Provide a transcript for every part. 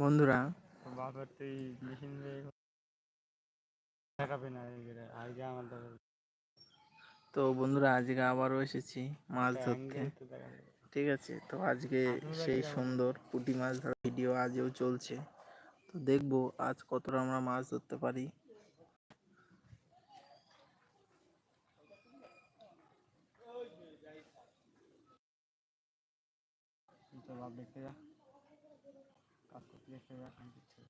বন্ধুরা। তো এই মেশিন দেখাবে না আজকে আমার তো বন্ধুরা আজকে আবারও এসেছি মাছ ধরতে। ঠিক আছে তো আজকে সেই সুন্দর পুঁটি মাছ ধরার ভিডিও আজও চলছে। তো দেখব আজ কতটা আমরা মাছ ধরতে পারি। দেখতে যা। কাজ করতে দেখতে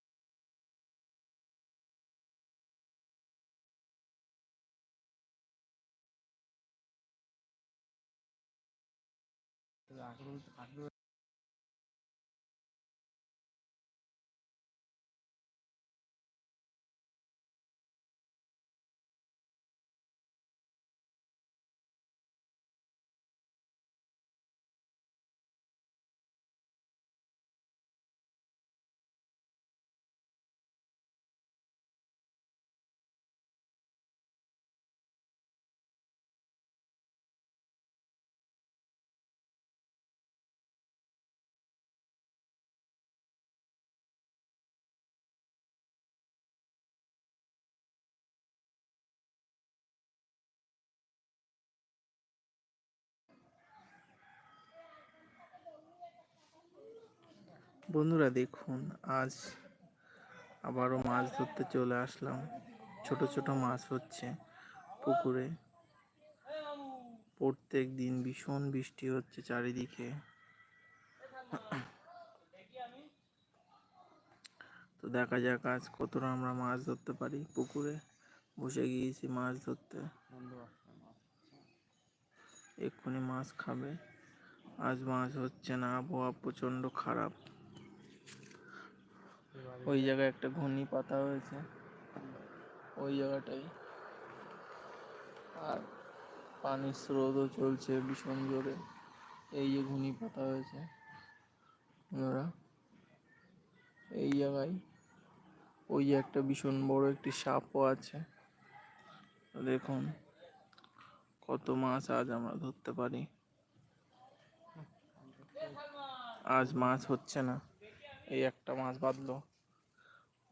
যা দিচ্ছে আগ্রহ আগ্রহ বন্ধুরা দেখুন, আজ আবারও মাছ ধরতে চলে আসলাম। ছোট ছোট মাছ হচ্ছে পুকুরে। প্রত্যেক দিন ভীষণ বৃষ্টি হচ্ছে চারিদিকে। তো দেখা যাক আজ কতটা আমরা মাছ ধরতে পারি পুকুরে। বসে গিয়েছি মাছ ধরতে। এক্ষুনি মাছ খাবে। আজ মাছ হচ্ছে না, আবহাওয়া প্রচণ্ড খারাপ। ওই জায়গায় একটা ঘূর্ণি পাতা হয়েছে। ওই জায়গাটাই। আর পানির স্রোতও চলছে ভীষণ জোরে। এই যে ঘূর্ণি পাতা হয়েছে ওরা এই জায়গায়। ওই যে একটা ভীষণ বড় একটি সাপও আছে। দেখুন, কত মাছ আজ আমরা ধরতে পারি। আজ মাছ হচ্ছে না। এই একটা মাছ বাঁধলো।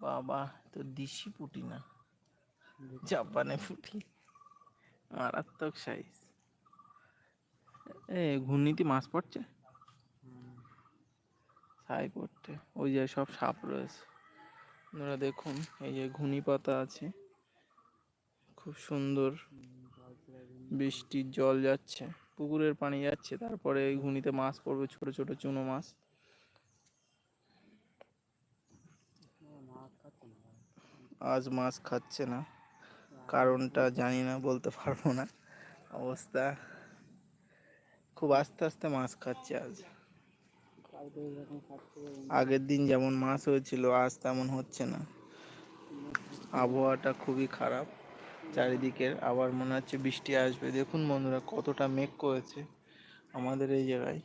বাবা তো দিশি পুটি না। জাপানে পুটি। মারাত্মক সাইজ এ ঘূর্ণিতে মাছ পড়ছে? ছাই পড়তে ওই যে সব সাপ রয়েছে। আপনারা দেখুন, এই যে ঘুনি পাতা আছে। খুব সুন্দর বৃষ্টির জল যাচ্ছে। পুকুরের পানি যাচ্ছে, তারপরে এই ঘুনিতে মাছ পড়বে, ছোট ছোট চুনো মাছ। আজ মাছ খাচ্ছে না। কারণটা জানি না, বলতে পারব না। অবস্থা খুব আস্তে আস্তে মাছ খাচ্ছে আজ। আগের দিন যেমন মাছ হয়েছিল, আজ তেমন হচ্ছে না। আবহাওয়াটা খুবই খারাপ। চারিদিকের আবার মনে হচ্ছে বৃষ্টি আসবে। দেখুন বন্ধুরা, কতটা মেঘ করেছে আমাদের এই জায়গায়।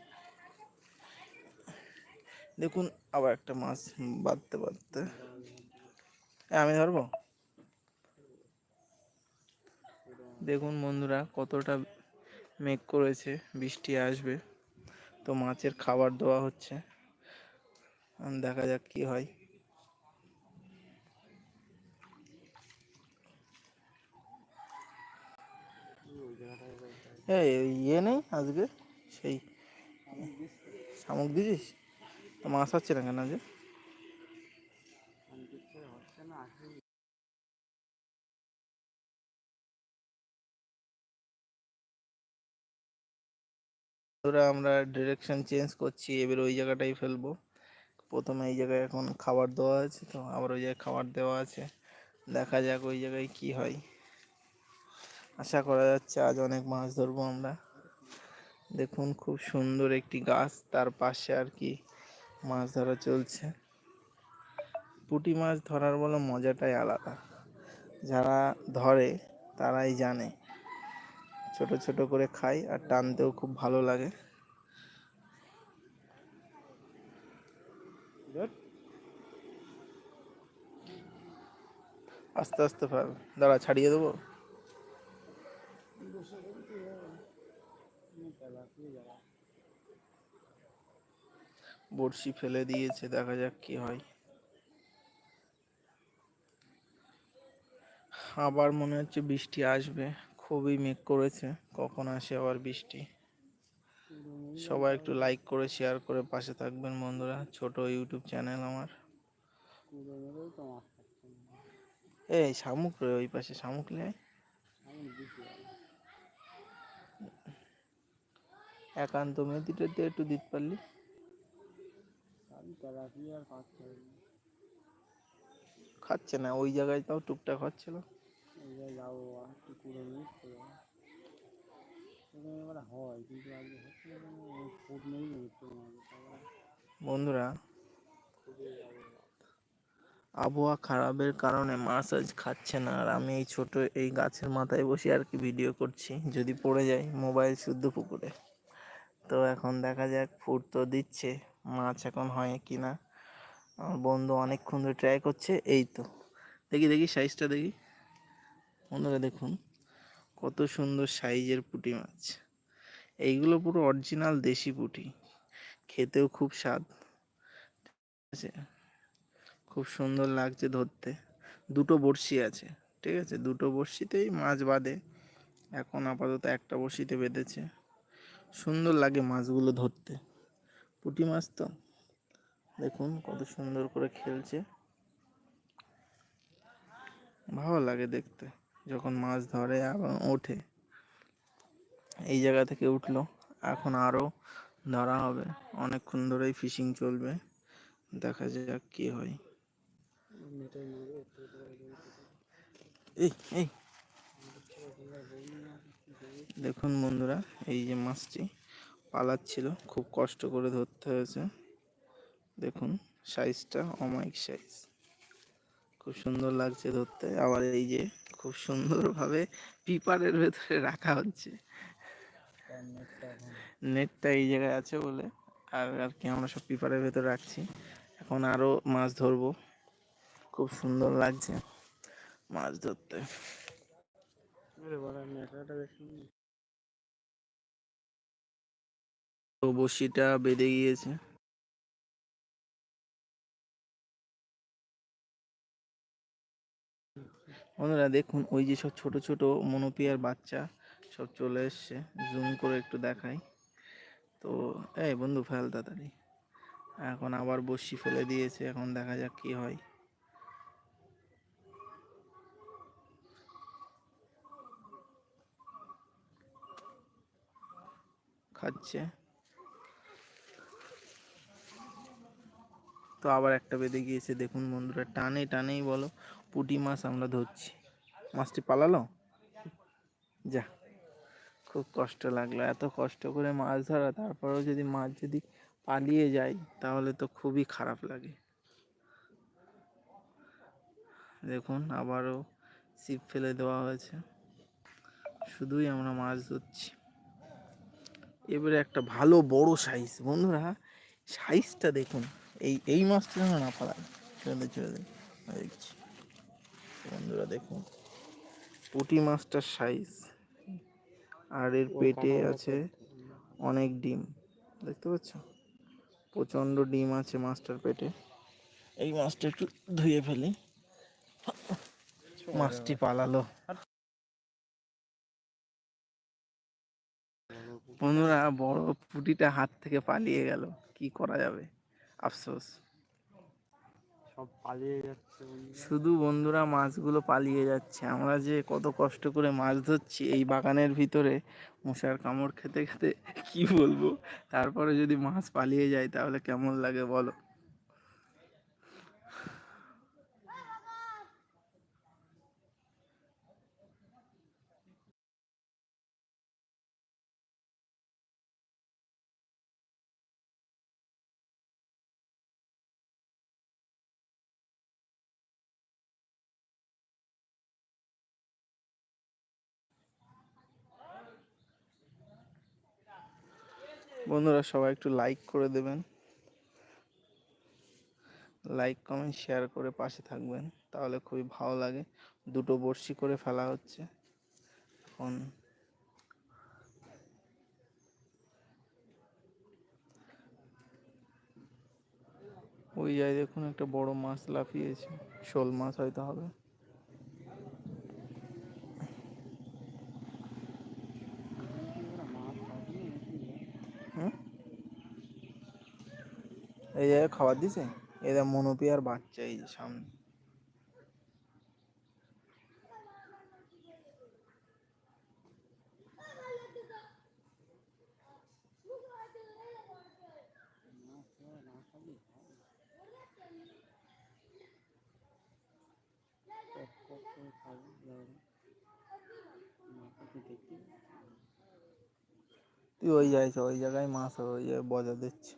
দেখুন আবার একটা মাছ বাঁধতে বাঁধতে। আমি ধরবো? দেখুন বন্ধুরা, কতটা মেঘ করেছে, বৃষ্টি আসবে। তো মাছের খাবার দেওয়া হচ্ছে। দেখা যাক কি হয়। ইয়ে নেই আজকে? সেই শামুক দিছিস? মাছ হচ্ছে না কেন আজকে? ধরে আমরা ডিরেকশন চেঞ্জ করছি, এবার ওই জায়গাটাই ফেলব। প্রথমে এই জায়গায় এখন খাবার দেওয়া আছে, তো আবার ওই জায়গায় খাবার দেওয়া আছে। দেখা যাক ওই জায়গায় কি হয়। আশা করা যাচ্ছে আজ অনেক মাছ ধরবো আমরা। দেখুন খুব সুন্দর একটি গাছ, তার পাশে আর কি মাছ ধরা চলছে। পুঁটি মাছ ধরার বলে মজাটাই আলাদা। যারা ধরে, তারাই জানে। ছোট ছোট করে খাই আর টানতেও খুব ভালো লাগে। আস্তে আস্তে দাঁড়া ছাড়িয়ে দেবো? বড়শি ফেলে দিয়েছে, দেখা যাক কি হয়। আবার মনে হচ্ছে বৃষ্টি আসবে। খুবই মেঘ করেছে, কখন আসে আবার বৃষ্টি। সবাই একটু লাইক করে শেয়ার করে পাশে থাকবেন বন্ধুরা, ছোট ইউটিউব চ্যানেল আমার। এই শামুক রে, ওই পাশে শামুক হয়। একান্ত মেয়েটিতে একটু দিতে পারলি? খাচ্ছে না, ওই জায়গায় তাও টুকটাক হচ্ছিল। যাব একটু করে বন্ধুরা, আবহাওয়া খারাপের কারণে মাছ আজ খাচ্ছে না আর আমি এই ছোট এই গাছের মাথায় বসে আর কি ভিডিও করছি। যদি পড়ে যায়, মোবাইল শুদ্ধ পুকুরে। তো এখন দেখা যাক, ফুট তো দিচ্ছে, মাছ এখন হয় কি না আমার বন্ধু অনেকক্ষণ ধরে ট্রাই করছে, এই তো। দেখি দেখি সাইজটা দেখি। বন্ধুরা দেখুন, কত সুন্দর সাইজের পুঁটি মাছ। এইগুলো পুরো অরিজিনাল দেশি পুঁটি। খেতেও খুব স্বাদ। আছে? খুব সুন্দর লাগছে ধরতে। দুটো বড়শি আছে, ঠিক আছে? দুটো বড়শিতেই মাছ বাঁধে। এখন আপাতত একটা বড়শিতে বেঁধেছে। সুন্দর লাগে মাছগুলো ধরতে। পুঁটি মাছ তো। দেখুন কত সুন্দর করে খেলছে। ভালো লাগে দেখতে। যখন মাছ ধরে এবং ওঠে। এই জায়গা থেকে উঠল। এখন আরও ধরা হবে। অনেকক্ষণ ধরেই ফিশিং চলবে। দেখা যাক কি হয়। এই এই। দেখুন বন্ধুরা, এই যে মাছটি পালাচ্ছিল। খুব কষ্ট করে ধরতে হয়েছে। দেখুন সাইজটা অমায়িক সাইজ খুব সুন্দর লাগছে ধরতে। আবার এই যে খুব সুন্দরভাবে পিপারের ভেতরে রাখা হচ্ছে। নেটটা এই জায়গায় আছে বলে। আর আর কি, আমরা সব পিপারের ভেতর রাখছি। এখন আরও মাছ ধরবো। খুব সুন্দর লাগছে মাছ ধরতে। তো বড়শিটা বেঁধে গিয়েছে। বন্ধুরা দেখুন, ওই যে সব ছোট ছোট মনোপিয়ার বাচ্চা সব চলে এসছে। জুম করে একটু দেখাই। তো, এই বন্ধু ফেল তাড়াতাড়ি। এখন আবার বড়শি ফেলে দিয়েছে, এখন দেখা যাক কি হয়। খাচ্ছে। তো আবার একটা বেঁধে গিয়েছে, দেখুন বন্ধুরা, টানে টানেই বলো। পুঁটি মাছ আমরা ধরছি। মাছটি পালালো? যা, খুব কষ্ট লাগল। এত কষ্ট করে মাছ ধরা, তারপরেও যদি মাছ যদি পালিয়ে যায়, তাহলে তো খুবই খারাপ লাগে। দেখুন, আবারও ছিপ ফেলে দেওয়া হয়েছে। শুধুই আমরা মাছ ধরছি। এবারে একটা ভালো বড় সাইজ বন্ধুরা সাইজটা দেখুন। এই এই মাছটা যেন না পালায়। চলে চলে, দেখছি। বন্ধুরা দেখুন। পুঁটি মাছটার সাইজ আর এর পেটে আছে অনেক ডিম দেখতে পাচ্ছ? প্রচণ্ড ডিম আছে মাছটার পেটে। এই মাছটা একটু ধুয়ে ফেলি। মাছটি পালালো। বন্ধুরা বড় পুটিটা হাত থেকে পালিয়ে গেল। কি করা যাবে? আফসোস। সব পালিয়ে যাচ্ছে শুধু বন্ধুরা মাছগুলো পালিয়ে যাচ্ছে। আমরা যে কত কষ্ট করে মাছ ধরছি এই বাগানের ভিতরে, মশার কামড় খেতে খেতে কি বলব? তারপরে যদি মাছ পালিয়ে যায় তাহলে কেমন লাগে বলো? বন্ধুরা সবাই একটু লাইক করে দেবেন। লাইক কমেন্ট শেয়ার করে পাশে থাকবেন, তাহলে খুবই ভালো লাগে। দুটো বড়শি করে ফেলা হচ্ছে। এখন ওই জায়গায় দেখুন একটা বড় মাছ লাফিয়েছে। শোল মাছ হয়তো হবে। এই জায়গায় খাবার দিছে? এদের মনোপিয়ার বাচ্চা এই সামনে। তুই ওই যাইছ ওই জায়গায় মাছ ওই বজা দিচ্ছে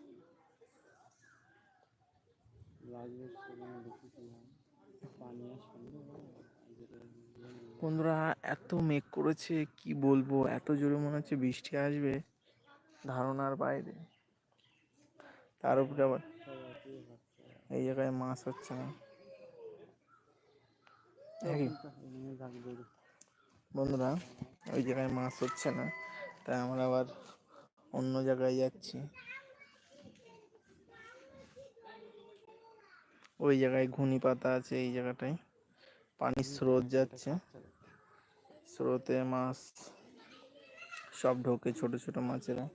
লাগবে সেখানে দেখেছিলাম পানি আর সঙ্গে বন্ধুরা, এত মেঘ করেছে, কি বলব? এত জোরে মনে হচ্ছে বৃষ্টি আসবে, ধারণার বাইরে। তার উপরে আবার এই জায়গায় মাছ হচ্ছে না। বন্ধুরা, ওই জায়গায় মাছ হচ্ছে না, তাই আমরা আবার অন্য জায়গায় যাচ্ছি। ওই জায়গায় ঘুনি পাতা আছে এই জায়গাটায়। পানির স্রোত যাচ্ছে। স্রোতে মাছ সব ঢোকে ছোট ছোট মাছেরা।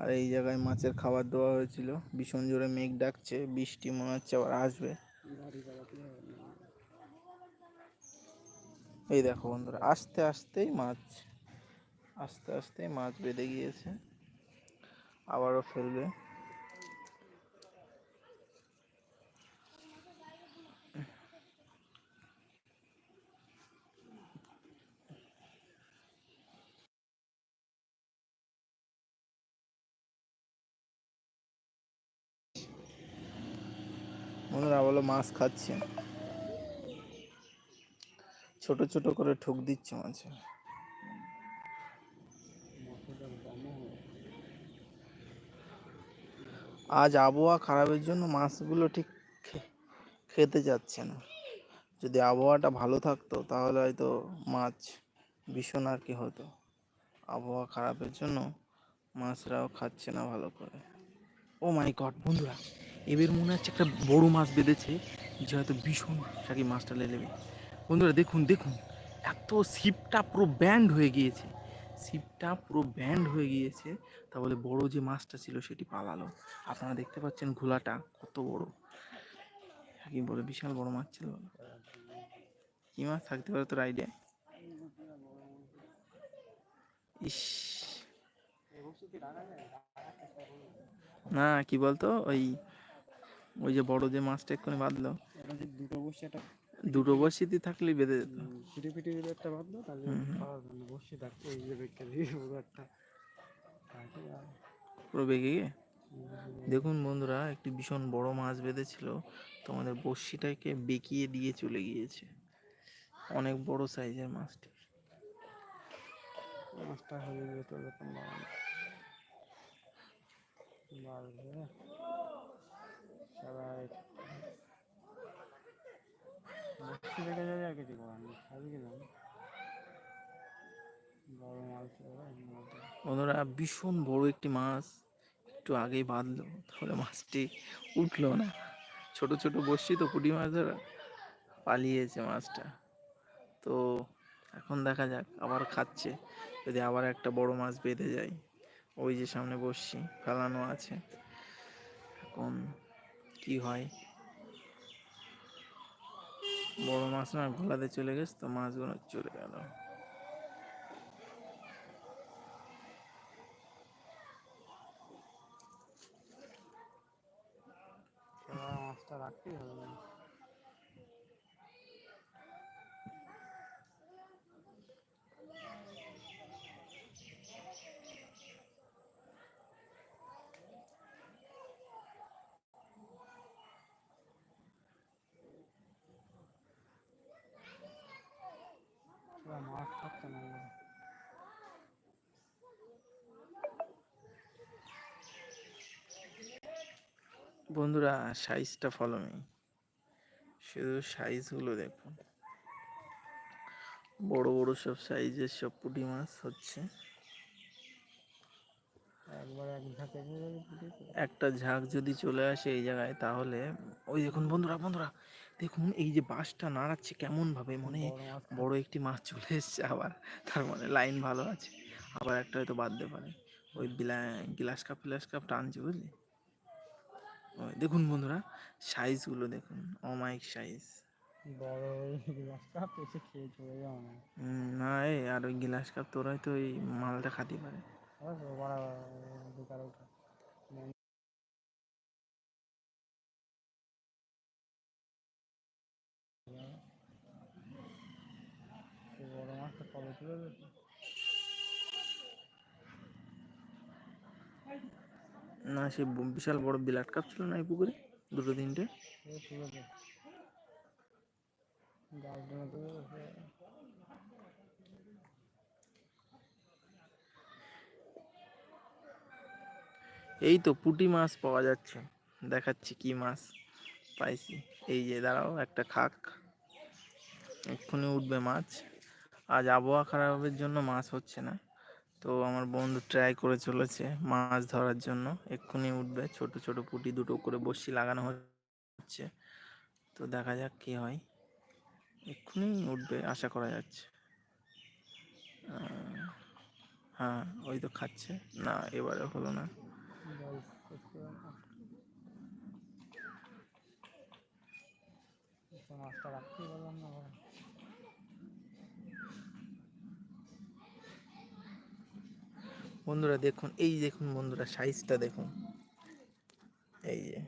আর এই জায়গায় মাছের খাবার দেওয়া হয়েছিল। ভীষণ জোরে মেঘ ডাকছে বৃষ্টি মনে হচ্ছে আবার আসবে। এই দেখো বন্ধুরা আস্তে আস্তেই মাছ আস্তে আস্তে মাছ বেঁধে গিয়েছে। আবারও ফেলবে বন্ধুরা বলো মাছ খাচ্ছে। ছোট ছোট করে ঠোক দিচ্ছে মাছে। আজ আবহাওয়া খারাপের জন্য মাছগুলো ঠিক খেতে যাচ্ছে না। যদি আবহাওয়াটা ভালো থাকতো, তাহলে হয়তো মাছ ভীষণ আর কি হতো। আবহাওয়া খারাপের জন্য মাছরাও খাচ্ছে না ভালো করে। ও মাই গড বন্ধুরা এবার মনে হচ্ছে একটা বড় মাছ বেঁধেছে, যে হয়তো ভীষণ সাকি মাছটা লেলেবে বন্ধুরা, দেখুন দেখুন, এত ছিপটা পুরো ব্যান্ড হয়ে গিয়েছে। ছিপটা পুরো ব্যান্ড হয়ে গিয়েছে তা বলে বড় যে মাছটা ছিল সেটি পালালো। আপনারা দেখতে পাচ্ছেন ঘোলাটা কত বড়। কি বলে, বিশাল বড় মাছ ছিল। কি মাছ থাকতে পারে তোর আইডিয়া ইস। না, কি বলতো, ওই ওই যে বড় যে মাছটা এক্ষুনি বাঁধলো। যে দুটো বসে একটা দুটো বসিতে থাকলেই বেঁধে যেত ফিটে ফিটে দিলে একটা বাঁধলো তাহলে বসে থাকতে এই যে বেঁকে দিয়ে একটা পুরো বেগে গিয়ে? দেখুন বন্ধুরা একটি ভীষণ বড় মাছ বেঁধেছিল তোমাদের বড়শিটাকে বেঁকিয়ে দিয়ে চলে গিয়েছে। অনেক বড় সাইজের মাছটি। মাছটা হয়ে যেত এরকম বন্ধুরা, ভীষণ বড় একটি মাছ। একটু আগেই বাঁধলো, তাহলে মাছটি উঠল না। ছোট ছোট বসছি তো পুঁটি মাছ ধরা। পালিয়েছে মাছটা। তো এখন দেখা যাক, আবার খাচ্ছে। যদি আবার একটা বড় মাছ বেঁধে যায়। ওই যে সামনে বসছি ফেলানো আছে। এখন কি হয়? বড় মাছ না ঘোলাতে চলে গেছে, তো মাছগুলো চলে গেল। মাছটা রাখতেই হবে এবার মাছ খাচ্ছে না এবার। বন্ধুরা সাইজটা ফলো মি শুধু সাইজগুলো দেখুন। বড় বড় সব সাইজের সব পুঁটি মাছ হচ্ছে। একটা ঝাঁক যদি চলে আসে এই জায়গায় তাহলে ওই দেখুন বন্ধুরা বন্ধুরা দেখুন এই যে বাঁশটা নাড়াচ্ছে কেমন ভাবে মনে বড় একটি মাছ চলে এসছে আবার তার মানে লাইন ভালো আছে। আবার একটা হয়তো বাদ বাঁধতে পারে। ওই গ্লাস কাপ ফ্লাস কাপ টানছে বুঝলি? দেখুন বন্ধুরা সাইজগুলো দেখুন অমাইক সাইজ বড় গ্লাসটা এসে খেয়ে চলে যাও না না এই আর ওই গ্লাস কাপ তোর হয়তো ওই মালটা খাতে পারে। বড় মাছটা কবে তুলে না সে বিশাল বড় বিলাট কাপ ছিল না এই পুকুরে? দুটো, তিনটে? এই তো পুঁটি মাছ পাওয়া যাচ্ছে। দেখাচ্ছি কি মাছ পাইছি। এই যে, দাঁড়াও, একটা খাক। এক্ষুনি উঠবে মাছ। আজ আবহাওয়া খারাপের জন্য মাছ হচ্ছে না। তো আমার বন্ধু ট্রাই করে চলেছে মাছ ধরার জন্য। এক্ষুনি উঠবে, ছোট ছোট পুঁটি দুটো করে বসি লাগানো হচ্ছে। তো দেখা যাক কি হয়। এক্ষুনি উঠবে, আশা করা যাচ্ছে। হ্যাঁ ওই তো খাচ্ছে। না, এবারে হলো না। মাছটা রাখতেই পারলাম না বন্ধুরা দেখুন, এই দেখুন বন্ধুরা সাইজটা দেখুন। এই যে,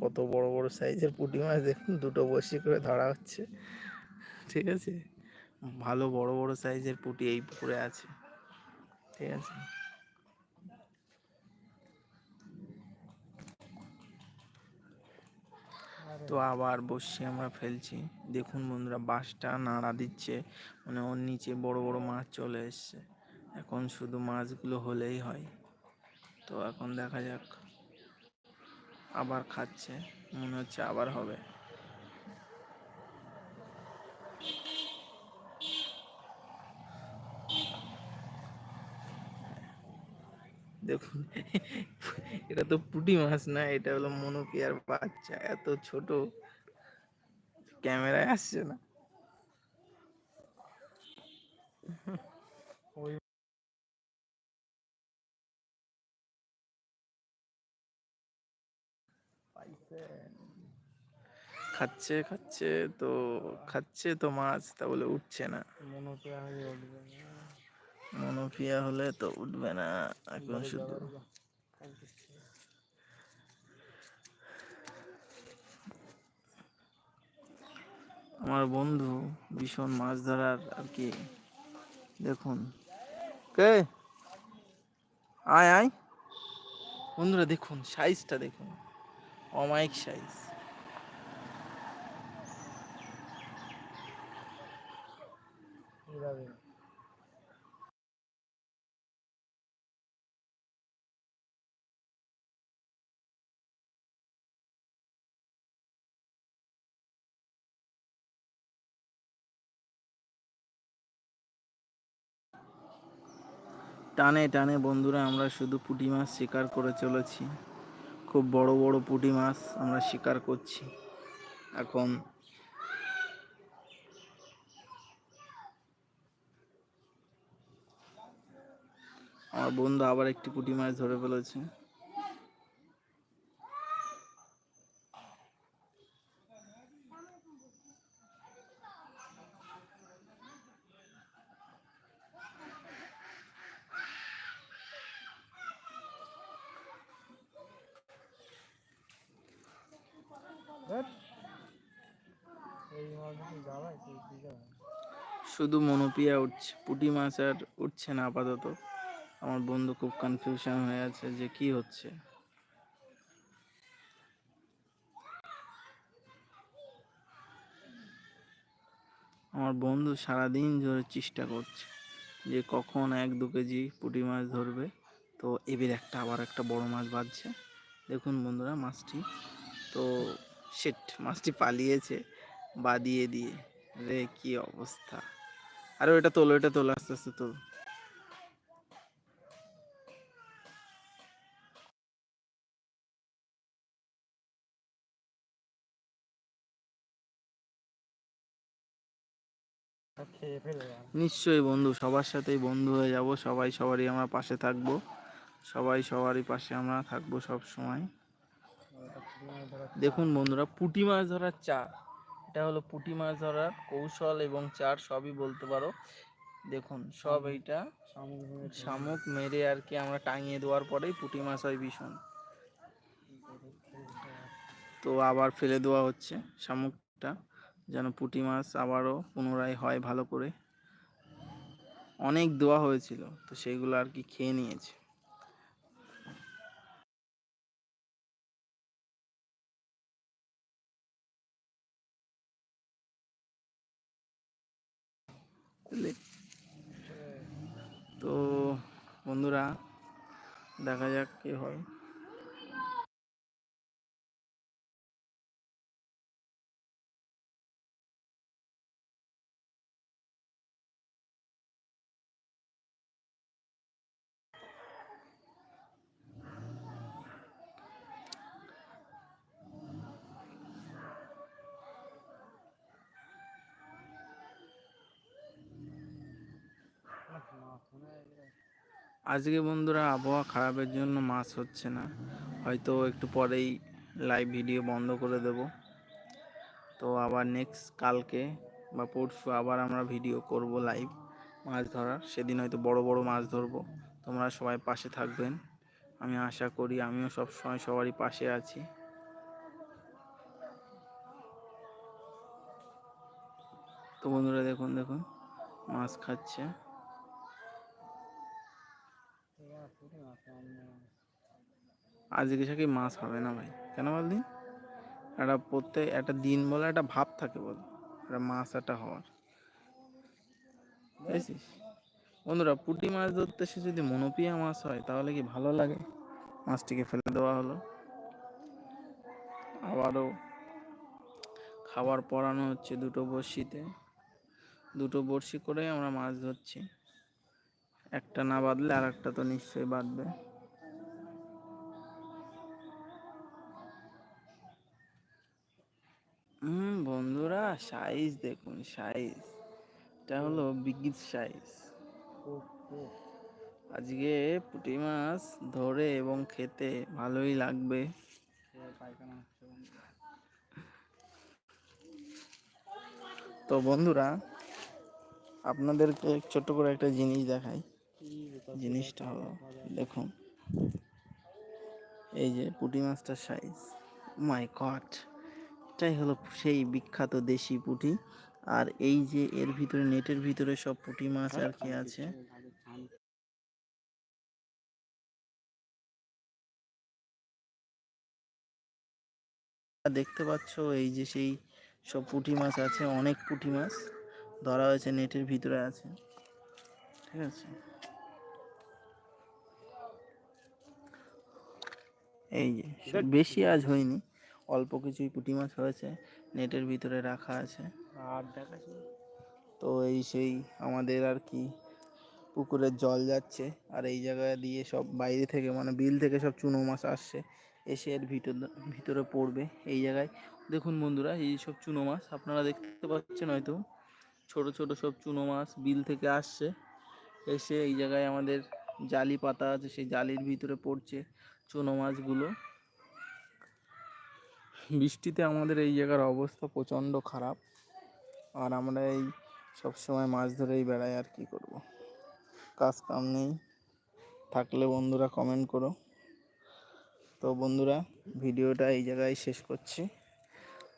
কত বড় বড় সাইজের পুঁটি মাছ দেখুন, দুটো বসি করে ধরা হচ্ছে। ঠিক আছে? ভালো বড় বড় সাইজের পুঁটি এই পুকুরে আছে। ঠিক আছে? তো আবার বসে আমরা ফেলছি। দেখুন বন্ধুরা, বাঁশটা নাড়া দিচ্ছে মানে ওর নিচে বড় বড় মাছ চলে এসছে। এখন শুধু মাছগুলো হলেই হয়। তো এখন দেখা যাক। আবার খাচ্ছে, মনে হচ্ছে আবার হবে। দেখুন, এটা তো পুঁটি মাছ না, এটা হলো মনোপিয়ার বাচ্চা, এত ছোট। ক্যামেরায় আসছে না ওই খাচ্ছে খাচ্ছে তো খাচ্ছে তো মাছ তা বলে উঠছে না। মনোপিয়া হলে তো উঠবে না এখন শুধু। আমার বন্ধু ভীষণ মাছ ধরার আর কি দেখুন। কে? আয় আয়। বন্ধুরা দেখুন সাইজটা দেখুন। অমায়িক সাইজ টানে টানে বন্ধুরা আমরা শুধু পুঁটি মাছ শিকার করে চলেছি। খুব বড় বড় পুঁটি মাছ আমরা শিকার করছি। এখন আমার বন্ধু আবার একটি পুঁটি মাছ ধরে ফেলেছে ধ্যাৎ। এই মাছ কি জ্বালায় তুই কি জ্বালায়? শুধু মনোপিয়া উঠছে, পুটি মাছ আর উঠছে না আপাতত। আমার বন্ধু খুব কনফিউশন হয়ে আছে যে কি হচ্ছে। আমার বন্ধু সারাদিন ধরে চেষ্টা করছে যে কখন এক দু কেজি পুঁটি মাছ ধরবে। তো এবার একটা, আবার একটা বড় মাছ বাজছে দেখুন বন্ধুরা মাছটি। তো সেট মাছটি পালিয়েছে বাদিয়ে দিয়ে। রে, কি অবস্থা। আরে ওটা তোলো এটা তোলো, আস্তে আস্তে তোলো। নিশ্চয়ই বন্ধু, সবার সাথেই বন্ধু হয়ে যাব, সবাই সবারই আমরা পাশে থাকব, সবাই সবারই পাশে আমরা থাকব সব সময় দেখুন বন্ধুরা, পুঁটি মাছ ধরার চার এটা হলো পুঁটি মাছ ধরার কৌশল এবং চার সবই বলতে পারো। দেখুন সব এইটা শামুক মেরে আর কি আমরা টাঙিয়ে দেওয়ার পরেই পুঁটি মাছ হয় ভীষণ। তো আবার ফেলে দেওয়া হচ্ছে শামুকটা যেন পুঁটি মাছ আবারও পুনরায় হয় ভালো করে। অনেক দেওয়া হয়েছিল তো সেইগুলো আর কি খেয়ে নিয়েছে। বুঝলি? তো বন্ধুরা দেখা যাক কী হয় মাছ মনে হয় এগুলো আজকে বন্ধুরা আবহাওয়া খারাপের জন্য মাছ হচ্ছে না। হয়তো একটু পরেই লাইভ ভিডিও বন্ধ করে দেব। তো আবার নেক্সট কালকে বা পরশু আবার আমরা ভিডিও করব লাইভ মাছ ধরার। সেদিন হয়তো বড় বড় মাছ ধরবো। তোমরা সবাই পাশে থাকবেন। আমি আশা করি আমিও সব সময় সবারই পাশে আছি। তো বন্ধুরা দেখুন দেখুন, মাছ খাচ্ছে এগুলো পুঁটি মাছ অন্য আজকে সাকি মাছ হবে না ভাই? কেন বলদি একটা প্রত্যেক, একটা দিন বলে একটা ভাব থাকে বল। একটা মাছ একটা হওয়ার। বুঝেছিস? বন্ধুরা, পুঁটি মাছ ধরতে সে যদি মনোপিয়া মাছ হয়, তাহলে কি ভালো লাগে? মাছটিকে ফেলে দেওয়া হলো। আবারও খাবার পরানো হচ্ছে দুটো বড়শিতে। দুটো বড়শি করে আমরা মাছ ধরছি। একটা না বাঁধলে আর একটা তো নিশ্চয়ই বাঁধবে। হুম, বন্ধুরা সাইজ দেখুন সাইজ এটা হলো বিগ সাইজ আজকে পুঁটি মাছ ধরে এবং খেতে ভালোই লাগবে। তো বন্ধুরা, আপনাদেরকে ছোট্ট করে একটা জিনিস দেখাই। জিনিসটা হলো, দেখুন। এই যে পুঁটি মাছটার সাইজ মাই গড এটাই হলো সেই বিখ্যাত দেশি পুঁটি। আর এই যে এর ভিতরে, নেটের ভিতরে সব পুঁটি মাছ আর কি আছে। দেখতে পাচ্ছ, এই যে সেই সব পুঁটি মাছ আছে, অনেক পুঁটি মাছ ধরা হয়েছে, নেটের ভিতরে আছে। ঠিক আছে? এই যে বেশি আজ হয়নি অল্প কিছুই পুঁটি মাছ হয়েছে নেটের ভিতরে রাখা আছে। আর দেখাচ্ছি তো এই সেই আমাদের আর কি পুকুরের জল যাচ্ছে আর এই জায়গায় দিয়ে সব বাইরে থেকে মানে বিল থেকে সব চুনো মাছ আসছে এসে এর ভিতর ভিতরে পড়বে এই জায়গায়। দেখুন বন্ধুরা এই সব চুনো মাছ আপনারা দেখতে পাচ্ছেন হয়তো ছোট ছোট সব চুনো মাছ বিল থেকে আসছে এসে এই জায়গায় আমাদের জালি পাতা আছে সেই জালির ভিতরে পড়ছে। চুনো মাছগুলো। বৃষ্টিতে আমাদের এই জায়গার অবস্থা প্রচণ্ড খারাপ। আর আমরা এই সব সময় মাছ ধরেই বেড়াই, আর কি করব? কাজ কাম নেই। থাকলে বন্ধুরা কমেন্ট করো। তো বন্ধুরা, ভিডিওটা এই জায়গায় শেষ করছি।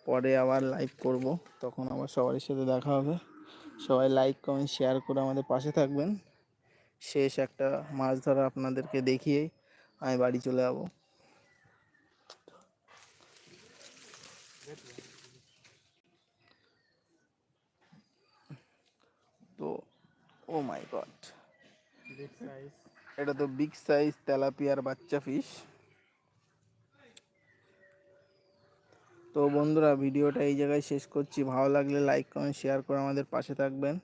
পরে আবার লাইভ করব। তখন আবার সবার সাথে দেখা হবে। সবাই লাইক কমেন্ট শেয়ার করে আমাদের পাশে থাকবেন। শেষ একটা মাছ ধরা আপনাদেরকে দেখিয়েই আমি বাড়ি চলে যাব। তো ও মাই গড এটা তো বিগ সাইজ তেলাপিয়ার বাচ্চা ফিশ তো বন্ধুরা, ভিডিওটা এই জায়গায় শেষ করছি। ভালো লাগলে লাইক কমেন্ট শেয়ার করে আমাদের পাশে থাকবেন।